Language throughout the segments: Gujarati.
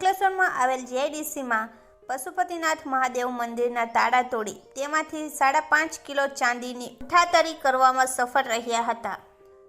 અંકલેશ્વરમાં આવેલ જીઆઈડીસીમાં પશુપતિનાથ મહાદેવ મંદિરના તાળા તોડી તેમાંથી સાડા પાંચ કિલો ચાંદીની ઉઠાતરી કરવામાં સફળ રહ્યા હતા.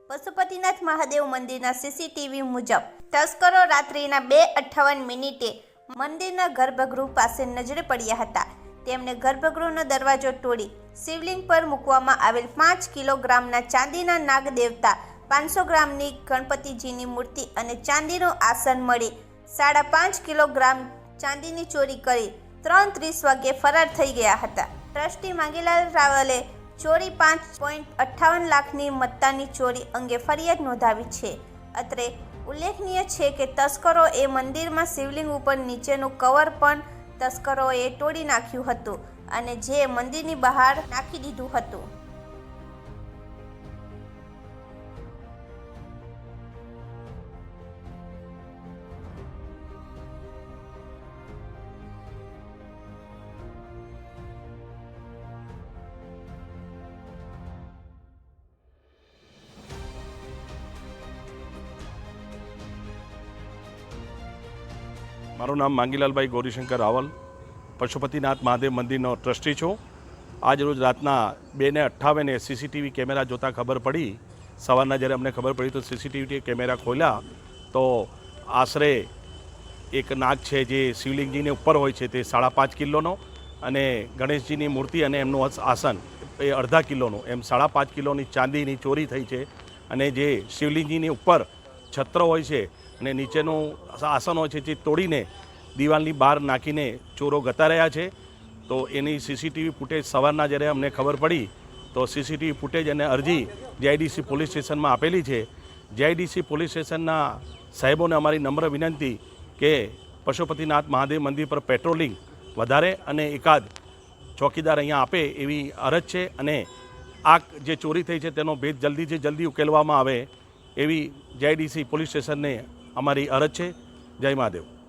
પશુપતિનાથ મહાદેવ મંદિરના સીસીટીવી મુજબ તસ્કરો રાત્રિના બે અઠ્ઠાવન મિનિટે મંદિરના ગર્ભગૃહ પાસે નજરે પડ્યા હતા. તેમણે ગર્ભગૃહનો દરવાજો તોડી શિવલિંગ પર મૂકવામાં આવેલ પાંચ કિલોગ્રામના ચાંદીના નાગ દેવતા પાંચસો ગ્રામની ગણપતિજીની મૂર્તિ અને ચાંદીનું આસન મળી સાડા પાંચ કિલોગ્રામ ચાંદીની ચોરી કરી ત્રણ ત્રીસ વાગ્યે ફરાર થઈ ગયા હતા. ટ્રસ્ટી માંગીલાલ રાવલે ચોરી પાંચ પોઈન્ટ અઠ્ઠાવન લાખની મત્તાની ચોરી અંગે ફરિયાદ નોંધાવી છે. અત્રે ઉલ્લેખનીય છે કે તસ્કરો એ મંદિરમાં શિવલિંગ ઉપર નીચેનું કવર પણ તસ્કરોએ તોડી નાખ્યું હતું અને જે મંદિરની બહાર નાખી દીધું હતું. મારું નામ માંગીલાલભાઈ ગૌરીશંકર રાવલ, પશુપતિનાથ મહાદેવ મંદિરનો ટ્રસ્ટી છું. આજ રોજ રાતના બે ને અઠ્ઠાવને સીસીટીવી કેમેરા જોતાં ખબર પડી. સવારના જ્યારે અમને ખબર પડી તો સીસીટીવી કેમેરા ખોલ્યા તો આશરે એક નાગ છે જે શિવલિંગજીની ઉપર હોય છે તે સાડા પાંચ કિલોનો અને ગણેશજીની મૂર્તિ અને એમનું આસન એ અડધા કિલોનું એમ સાડા પાંચ કિલોની ચાંદીની ચોરી થઈ છે અને જે શિવલિંગજીની ઉપર છત્ર હોય છે અને નીચેનું આસન હોય છે જે તોડીને દિવાલની બહાર નાખીને ચોરો ગતા રહ્યા છે, તો એની સીસીટીવી ફૂટેજ સવારના જ્યારે અમને ખબર પડી, તો સીસીટીવી ફૂટેજ અને અરજી જેઆઈડીસી પોલીસ સ્ટેશનમાં આપેલી છે. જેઆઈડીસી પોલીસ સ્ટેશનના સાહેબોને અમારી નમ્ર વિનંતી કે પશુપતિનાથ મહાદેવ મંદિર પર પેટ્રોલિંગ વધારે અને એકાદ ચોકીદાર અહીંયા આપે એવી અરજ છે અને આ જે ચોરી થઈ છે તેનો ભેદ જલ્દીથી જલ્દી ઉકેલવામાં આવે એવી જેઆઈડીસી પોલીસ સ્ટેશનને અમારી અરજ છે. જય મહાદેવ.